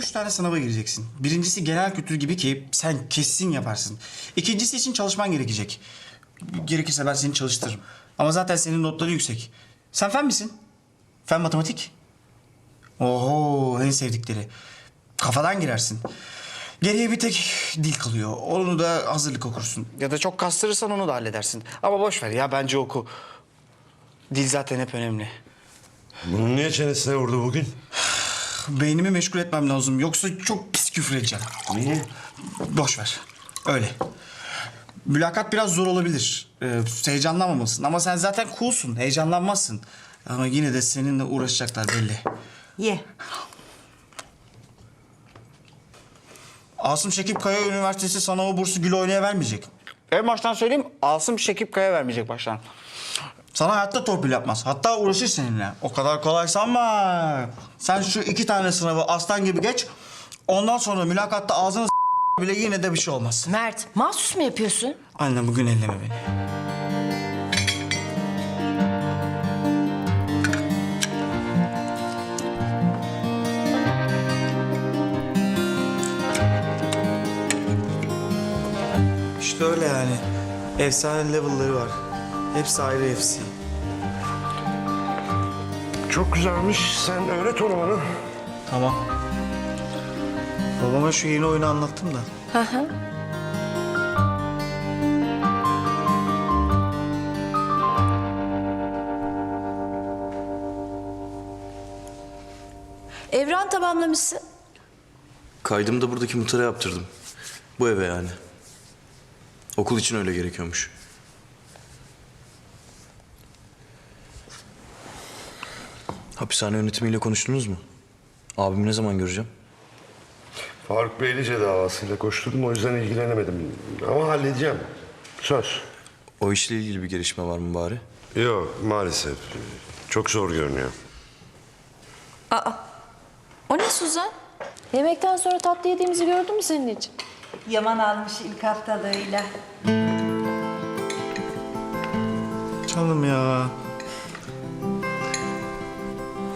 üç tane sınava gireceksin. Birincisi genel kültür gibi ki sen kesin yaparsın. İkincisi için çalışman gerekecek. Gerekirse ben seni çalıştırırım. Ama zaten senin notların yüksek. Sen fen misin? Fen matematik? Oho en sevdikleri. Kafadan girersin. Geriye bir tek dil kalıyor. Onu da hazırlık okursun. Ya da çok kastırırsan onu da halledersin. Ama boş ver ya bence oku. Dil zaten hep önemli. Bunun niye çenesine vurdu bugün? Beynimi meşgul etmem lazım. Yoksa çok pis küfür edeceğim. Niye? Boş ver. Öyle. Mülakat biraz zor olabilir. Ee, heyecanlanmamalısın. Ama sen zaten coolsun. Heyecanlanmazsın. Ama yine de seninle uğraşacaklar belli. Ye. Asım Şekip Kaya Üniversitesi sana o bursu gül oynaya vermeyecek. En baştan söyleyeyim Asım Şekip Kaya vermeyecek baştan. Sana hayatta torpil yapmaz. Hatta uğraşır seninle. O kadar kolay sanma. Sen şu iki tane sınavı aslan gibi geç. Ondan sonra mülakatta ağzını s- bile yine de bir şey olmaz. Mert, mahsus mu yapıyorsun? Anne bugün elleme beni. İşte öyle yani. Efsane level'ları var. Hepsi ayrı FC. Çok güzelmiş. Sen öğret onu bana. Tamam. Babama şu yeni oyunu anlattım da. Evran tamamlamışsın. Kaydımı da buradaki muhtara yaptırdım. Bu eve yani. Okul için öyle gerekiyormuş. Hapishane yönetimiyle konuştunuz mu? Abimi ne zaman göreceğim? Faruk Beylice davasıyla koşturdum o yüzden ilgilenemedim. Ama halledeceğim. Söz. O işle ilgili bir gelişme var mı bari? Yok maalesef. Çok zor görünüyor. O ne Suzan? Yemekten sonra tatlı yediğimizi gördün mü senin için? Yaman almış ilk haftalığıyla. Canım ya.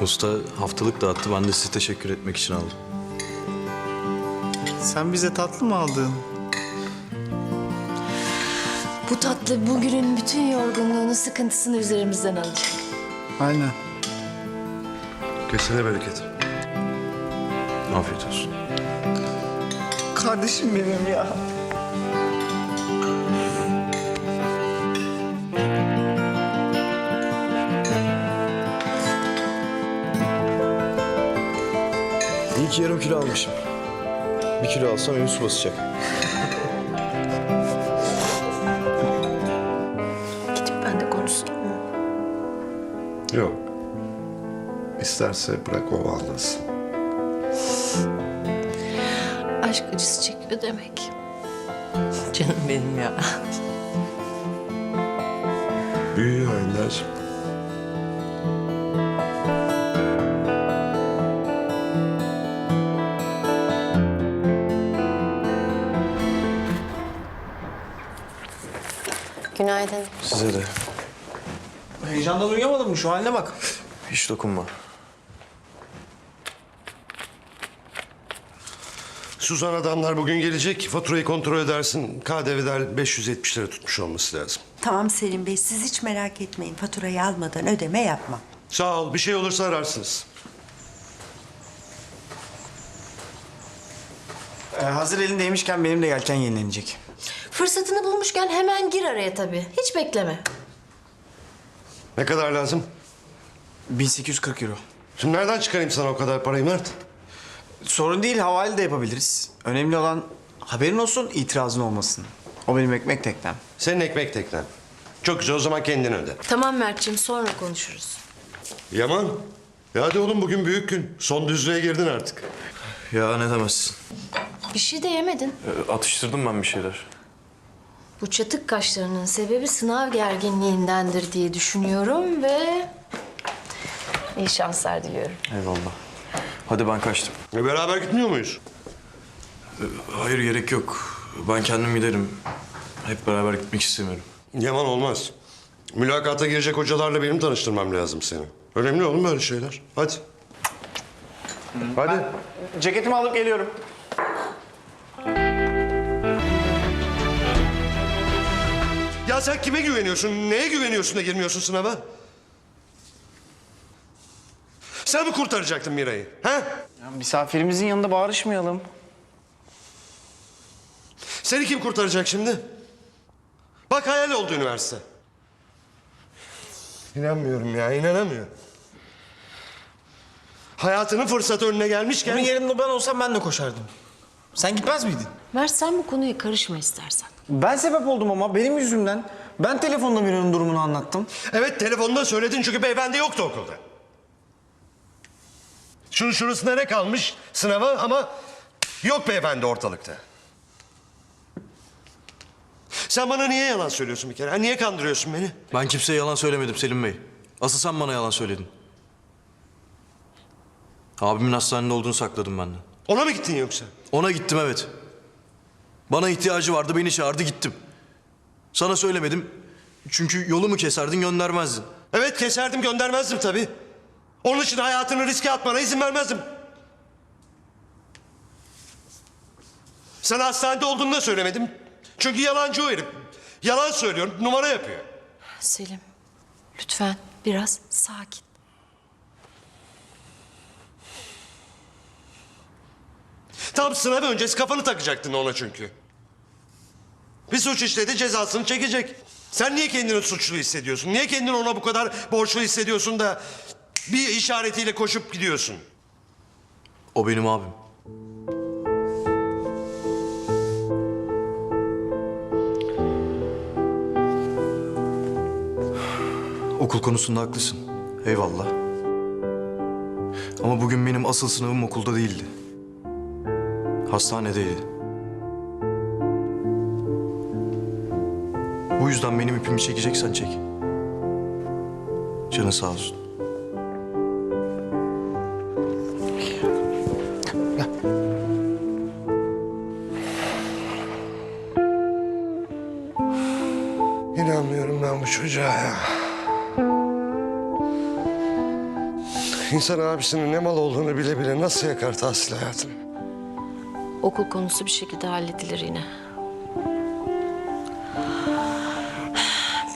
Usta haftalık dağıttı. Ben de size teşekkür etmek için aldım. Sen bize tatlı mı aldın? Bu tatlı bugünün bütün yorgunluğunu, sıkıntısını üzerimizden alacak. Aynen. Kesene bereket. Afiyet olsun. Kardeşim benim ya. Ki yarım kilo almışım. Bir kilo alsam evim su basacak. Gidip ben de konuşsam mı? Yok. İsterse bırak o anlasın. Aşk acısı çekiyor demek. Canım benim ya. Büyüyor Ender'cim. Günaydın. Size de. Heyecandan uyuyamadın mı? Şu haline bak. Hiç dokunma. Suzan adamlar bugün gelecek. Faturayı kontrol edersin. KDV'den 570 lira tutmuş olması lazım. Tamam Selim Bey siz hiç merak etmeyin. Faturayı almadan ödeme yapmam. Sağ ol. Bir şey olursa ararsınız. Ee, hazır elindeymişken benim de yelken yenilenecek. Fırsatını bulmuşken hemen gir araya tabii. Hiç bekleme. Ne kadar lazım? 1840 euro. Şimdi nereden çıkarayım sana o kadar parayı Mert? Sorun değil, havale de yapabiliriz. Önemli olan haberin olsun, itirazın olmasın. O benim ekmek teknem. Senin ekmek teknen. Çok güzel o zaman kendin öde. Tamam Mert'ciğim sonra konuşuruz. Yaman. Ya hadi oğlum bugün büyük gün. Son düzlüğe girdin artık. Ya ne demezsin. Bir şey de yemedin. Ee, Atıştırdım ben bir şeyler. Bu çatık kaşlarının sebebi sınav gerginliğindendir diye düşünüyorum ve... iyi şanslar diliyorum. Eyvallah. Hadi ben kaçtım. E, beraber gitmiyor muyuz? Hayır gerek yok. Ben kendim giderim. Hep beraber gitmek istemiyorum. Yaman olmaz. Mülakata girecek hocalarla benim tanıştırmam lazım seni. Önemli oğlum böyle şeyler. Hadi. Hadi. Ceketimi alıp geliyorum. Sen kime güveniyorsun? Neye güveniyorsun da girmiyorsun sınava? Sen mi kurtaracaktın Mira'yı? Ha? Ya misafirimizin yanında bağırışmayalım. Seni kim kurtaracak şimdi? Bak hayal oldu üniversite. İnanmıyorum ya, inanamıyorum. Hayatının fırsatı önüne gelmişken... Bunun yerinde ben olsam ben de koşardım. Sen gitmez miydin? Mert sen bu konuya karışma istersen. Ben sebep oldum ama benim yüzümden. Ben telefonda Mira'nın durumunu anlattım. Evet telefonda söyledin çünkü beyefendi yoktu okulda. Şunun şurasına ne kalmış sınava ama yok beyefendi ortalıkta. Sen bana niye yalan söylüyorsun bir kere? Ha, niye kandırıyorsun beni? Ben kimseye yalan söylemedim Selim Bey. Asıl sen bana yalan söyledin. Abimin hastanede olduğunu sakladım benden. Ona mı gittin yoksa? Ona gittim evet. Bana ihtiyacı vardı beni çağırdı gittim. Sana söylemedim. Çünkü yolumu keserdin göndermezdin. Evet keserdim göndermezdim tabii. Onun için hayatını riske atmana izin vermezdim. Sana hastanede olduğunu da söylemedim. Çünkü yalancı o herif. Yalan söylüyorum, numara yapıyor. Selim lütfen biraz sakin. Tam sınav öncesi kafanı takacaktın ona çünkü. Bir suç işledi cezasını çekecek. Sen niye kendini suçlu hissediyorsun? Niye kendini ona bu kadar borçlu hissediyorsun da bir işaretiyle koşup gidiyorsun? O benim abim. Okul konusunda haklısın. Eyvallah. Ama bugün benim asıl sınavım okulda değildi. Hastanedeydi. Bu yüzden benim ipimi çekeceksen çek. Canın sağ olsun. İnanmıyorum ben bu çocuğa ya. İnsan abisinin ne mal olduğunu bile bile nasıl yakar tahsil hayatını? Okul konusu bir şekilde halledilir yine.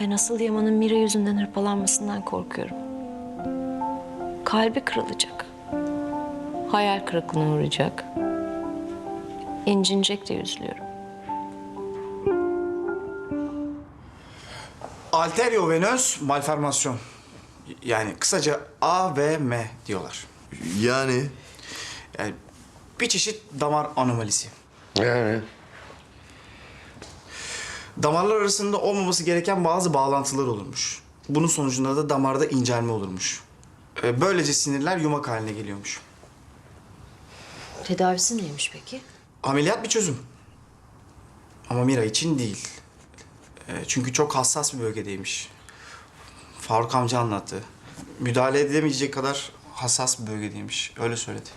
Ben asıl Yaman'ın Mira yüzünden hırpalanmasından korkuyorum. Kalbi kırılacak. Hayal kırıklığına uğrayacak. İncinecek diye üzülüyorum. Arteriovenöz malformasyon. Yani kısaca A ve M diyorlar. Yani Yani bir çeşit damar anomalisi. Yani Damarlar arasında olmaması gereken bazı bağlantılar olurmuş. Bunun sonucunda da damarda incelme olurmuş. Ee, Böylece sinirler yumak haline geliyormuş. Tedavisi neymiş peki? Ameliyat bir çözüm. Ama Mira için değil. Ee, Çünkü çok hassas bir bölgedeymiş. Faruk amca anlattı. Müdahale edilemeyecek kadar hassas bir bölgedeymiş. Öyle söyledi.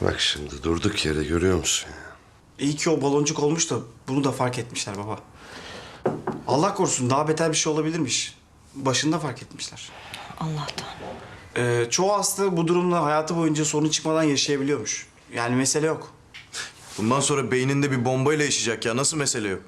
Bak şimdi durduk yere görüyor musun ya? İyi ki o baloncuk olmuş da bunu da fark etmişler baba. Allah korusun daha beter bir şey olabilirmiş. Başında fark etmişler. Allah'tan. Ee, çoğu hasta bu durumla hayatı boyunca sorun çıkmadan yaşayabiliyormuş. Yani mesele yok. bundan sonra beyninde bir bombayla yaşayacak ya. Nasıl mesele yok?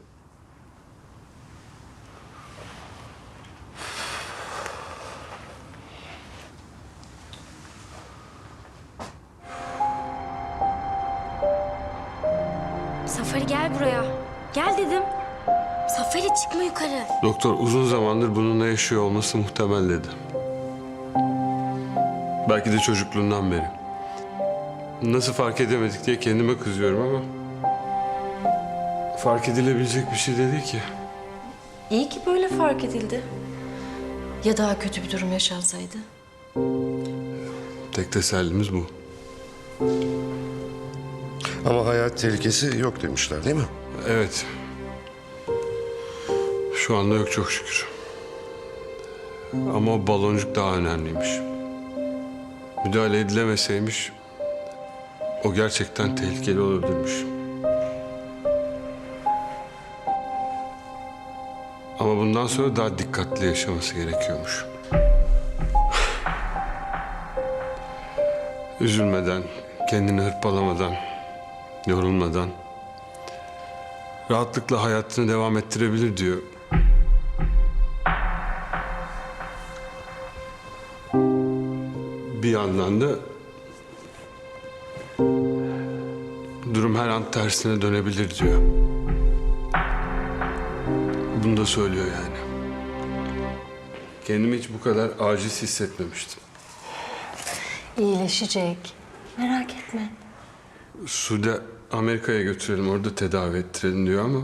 Zamandır bununla yaşıyor olması muhtemel dedi. Belki de çocukluğundan beri. Nasıl fark edemedik diye kendime kızıyorum ama... Fark edilebilecek bir şey de değil ki. İyi ki böyle fark edildi. Ya daha kötü bir durum yaşansaydı? Tek tesellimiz bu. Ama hayat tehlikesi yok demişler değil mi? Evet. Şu anda yok çok şükür. Ama baloncuk daha önemliymiş. Müdahale edilemeseymiş... ...o gerçekten tehlikeli olabilirmiş. Ama bundan sonra daha dikkatli yaşaması gerekiyormuş. Üzülmeden, kendini hırpalamadan, yorulmadan rahatlıkla hayatını devam ettirebilir diyor. Bir yandan da durum her an tersine dönebilir diyor. Bunu da söylüyor yani. Kendimi hiç bu kadar aciz hissetmemiştim. İyileşecek. Merak etme. Sude Amerika'ya götürelim orada tedavi ettirelim diyor ama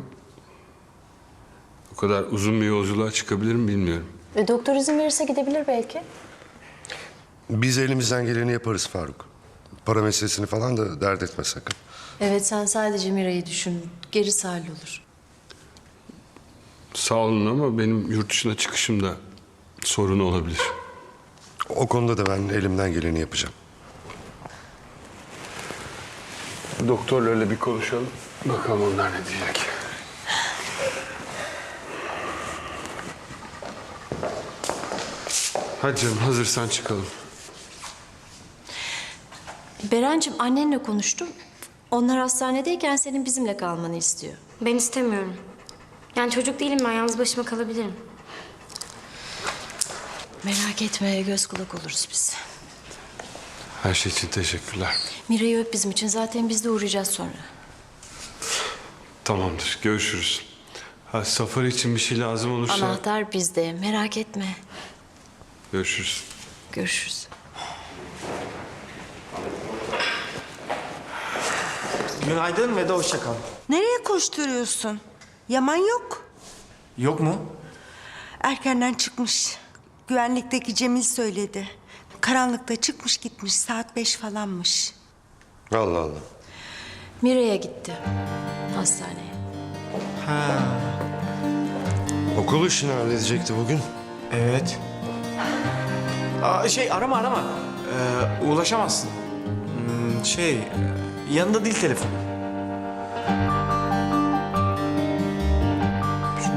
o kadar uzun bir yolculuğa çıkabilir mi bilmiyorum. E, doktor izin verirse gidebilir belki. Biz elimizden geleni yaparız Faruk. Para meselesini falan da dert etme sakın. Evet sen sadece Mira'yı düşün. Gerisi hallolur. Sağ olun ama benim yurt dışına çıkışımda sorun olabilir. O konuda da ben elimden geleni yapacağım. Doktorla öyle bir konuşalım. Bakalım onlar ne diyecek. Hadi canım hazırsan çıkalım. Berencim annenle konuştum. Onlar hastanedeyken senin bizimle kalmanı istiyor. Ben istemiyorum. Yani çocuk değilim ben yalnız başıma kalabilirim. Merak etme göz kulak oluruz biz. Her şey için teşekkürler. Mira'yı öp bizim için. Zaten biz de uğrayacağız sonra. Tamamdır görüşürüz. Ha, safari için bir şey lazım olursa Anahtar bizde. Merak etme. görüşürüz. Görüşürüz. Günaydın ve de hoşça kal. Nereye koşturuyorsun? Yaman yok. Yok mu? Erkenden çıkmış. Güvenlikteki Cemil söyledi. Karanlıkta çıkmış gitmiş. Saat beş falanmış. Allah Allah. Mira'ya gitti. Hastaneye. Okul işini halledecekti bugün. Evet. Aa, şey arama arama. Ee, ulaşamazsın. Hmm, şey e, yanında değil telefon.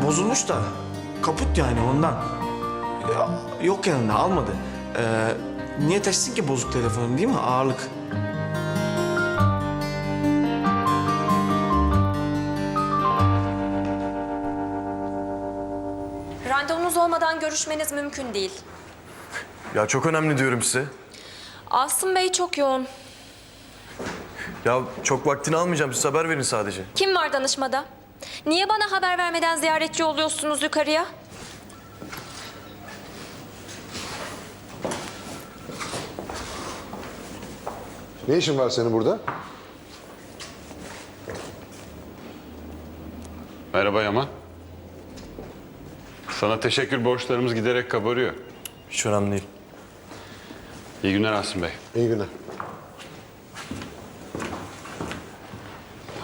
Bozulmuş da kaput yani ondan. Ya, yok yanında almadı. Ee, niye taşısın ki bozuk telefonu değil mi? Ağırlık. Randevunuz olmadan görüşmeniz mümkün değil. Ya çok önemli diyorum size. Asım Bey çok yoğun. Ya çok vaktini almayacağım. Siz haber verin sadece. Kim var danışmada? Niye bana haber vermeden ziyaretçi oluyorsunuz yukarıya? Ne işin var senin burada? Merhaba Yaman. Sana teşekkür borçlarımız giderek kabarıyor. Hiç önemli değil. İyi günler Asım Bey. İyi günler.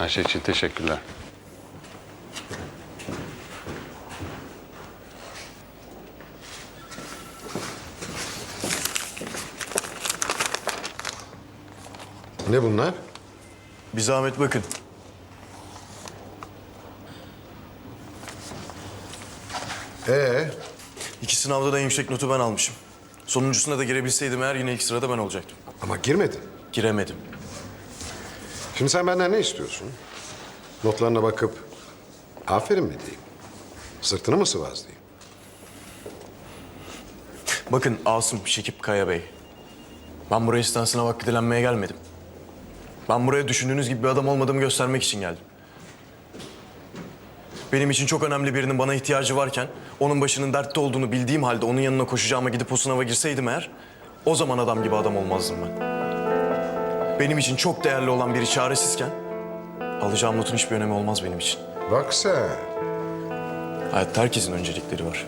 Her şey için teşekkürler. Ne bunlar? Bir zahmet bakın. Ee, İki sınavda da en yüksek notu ben almışım. Sonuncusuna da girebilseydim eğer yine ilk sırada ben olacaktım. ama girmedi. Giremedim. Şimdi sen benden ne istiyorsun? Notlarına bakıp aferin mi diyeyim? Sırtını mı sıvazlayayım? Bakın Asım Şekip Kaya Bey. Ben buraya sizden sınav hakkı dilenmeye gelmedim. Ben buraya düşündüğünüz gibi bir adam olmadığımı göstermek için geldim. Benim için çok önemli birinin bana ihtiyacı varken... ...onun başının dertte olduğunu bildiğim halde onun yanına koşacağıma gidip o sınava girseydim eğer... ...o zaman adam gibi adam olmazdım ben. Benim için çok değerli olan biri çaresizken... ...alacağım notun hiçbir önemi olmaz benim için. Bak sen. Hayatta herkesin öncelikleri var.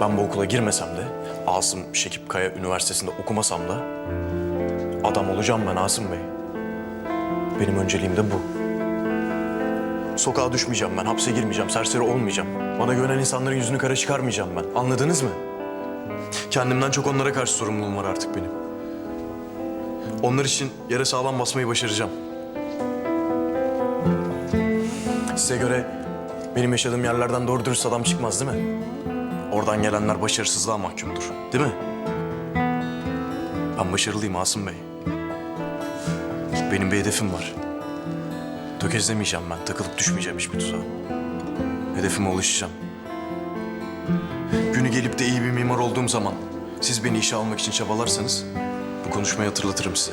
Ben bu okula girmesem de, Asım Şekip Kaya Üniversitesi'nde okumasam da... ...adam olacağım ben Asım Bey. Benim önceliğim de bu. Sokağa düşmeyeceğim ben, hapse girmeyeceğim, serseri olmayacağım. Bana güvenen insanların yüzünü kara çıkarmayacağım ben. Anladınız mı? Kendimden çok onlara karşı sorumluluğum var artık benim. Onlar için yere sağlam basmayı başaracağım. Size göre benim yaşadığım yerlerden doğru dürüst adam çıkmaz değil mi? Oradan gelenler başarısızlığa mahkumdur. Değil mi? Ben başarılıyım Asım Bey. Benim bir hedefim var. Tökezlemeyeceğim ben. Takılıp düşmeyeceğim hiçbir tuzağa. Hedefime ulaşacağım. Günü gelip de iyi bir mimar olduğum zaman siz beni işe almak için çabalarsanız bu konuşmayı hatırlatırım size.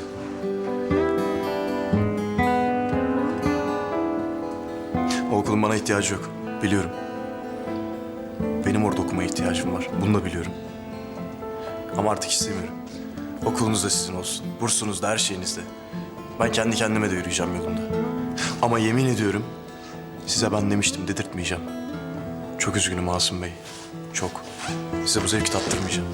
O okulun bana ihtiyacı yok. Biliyorum. Benim orada okumaya ihtiyacım var. Bunu da biliyorum. Ama artık istemiyorum. Okulunuz da sizin olsun. Bursunuz da her şeyiniz de. Ben kendi kendime de yürüyeceğim yolumda. Ama yemin ediyorum size ben demiştim dedirtmeyeceğim. Çok üzgünüm Asım Bey. Çok. Size bu zevki tattırmayacağım.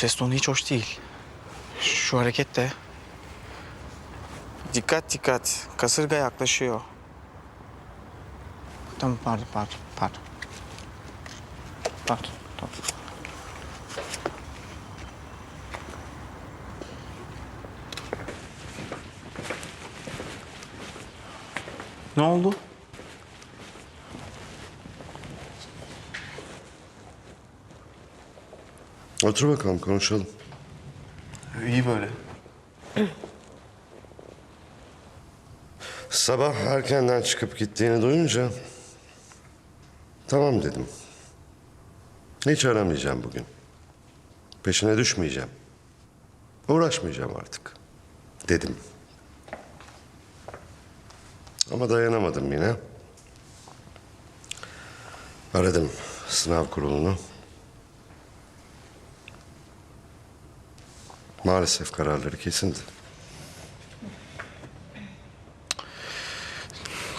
Ses tonu hiç hoş değil. Şu hareket de. Dikkat dikkat. Kasırga yaklaşıyor. Tamam pardon pardon pardon. Pardon tamam. Ne oldu? Otur bakalım konuşalım. İyi böyle. Sabah erkenden çıkıp gittiğini duyunca tamam dedim. Hiç aramayacağım bugün. Peşine düşmeyeceğim. Uğraşmayacağım artık. Dedim. Ama dayanamadım yine. Aradım sınav kurulunu. Maalesef kararları kesindi.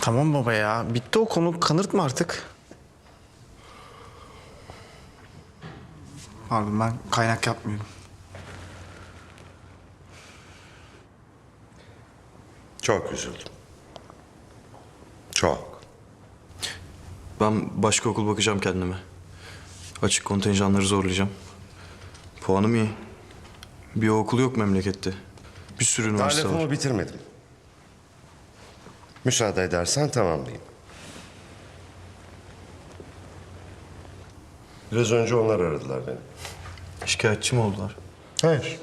Tamam baba ya. Bitti o konu. Kanırtma artık. Pardon ben kaynak yapmıyorum. Çok üzüldüm. Çok. Ben başka okul bakacağım kendime. Açık kontenjanları zorlayacağım. Puanım iyi. Bir okul yok memlekette. Bir sürü Daha üniversite var. lafımı bitirmedim. Müsaade edersen tamamlayayım. Biraz önce onlar aradılar beni. Şikayetçi mi oldular? Hayır.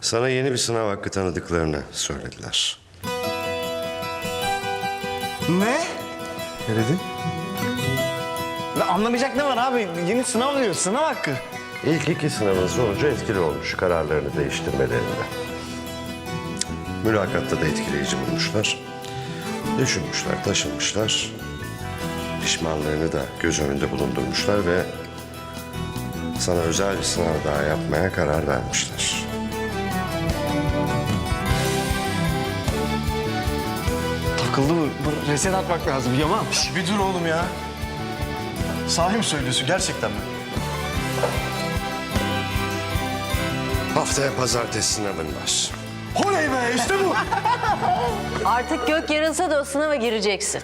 Sana yeni bir sınav hakkı tanıdıklarını söylediler. Ne? Ne dedin? Ya Anlamayacak ne var abi? Yeni sınav diyor. Sınav hakkı. İlk iki sınavın sonucu etkili olmuş kararlarını değiştirmelerinde. Mülakatta da etkileyici bulmuşlar. Düşünmüşler, taşınmışlar. Pişmanlığını da göz önünde bulundurmuşlar ve sana özel bir sınav daha yapmaya karar vermişler. Takıldı mı? Bu reset atmak lazım Yaman. Bir dur oğlum ya. Sahi mi söylüyorsun gerçekten mi? Haftaya pazartesi sınavın var. Oley be işte bu. Artık gök yarılsa da o sınava gireceksin.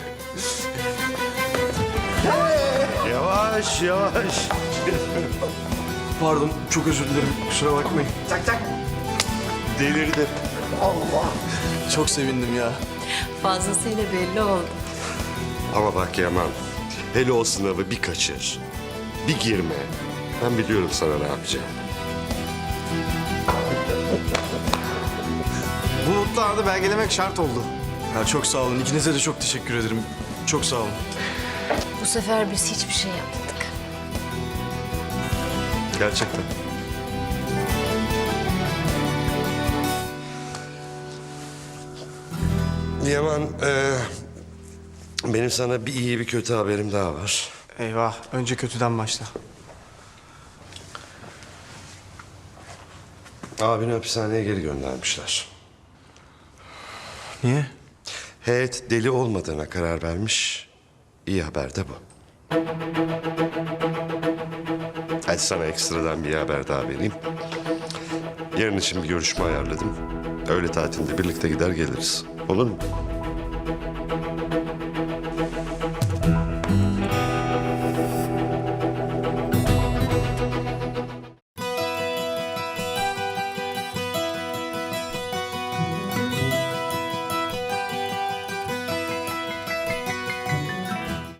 Yavaş yavaş. Pardon çok özür dilerim kusura bakmayın. Delirdi. Çok sevindim ya. Fazlasıyla belli oldu. Ama bak Yaman, hele o sınavı bir kaçır, bir girme. Ben biliyorum sana ne yapacağım. Bu mutlu anı belgelemek şart oldu. Ya çok sağ olun ikinize de çok teşekkür ederim. Çok sağ olun. Bu sefer biz hiçbir şey yapmadık. Gerçekten. Yaman, e, benim sana bir iyi bir kötü haberim daha var. Eyvah. Önce kötüden başla. Abini hapishaneye geri göndermişler. Niye? Heyet deli olmadığına karar vermiş. İyi haber de bu. Hadi sana ekstradan bir haber daha vereyim. Yarın için bir görüşme ayarladım. Öğle tatilinde birlikte gider geliriz. Olur mu?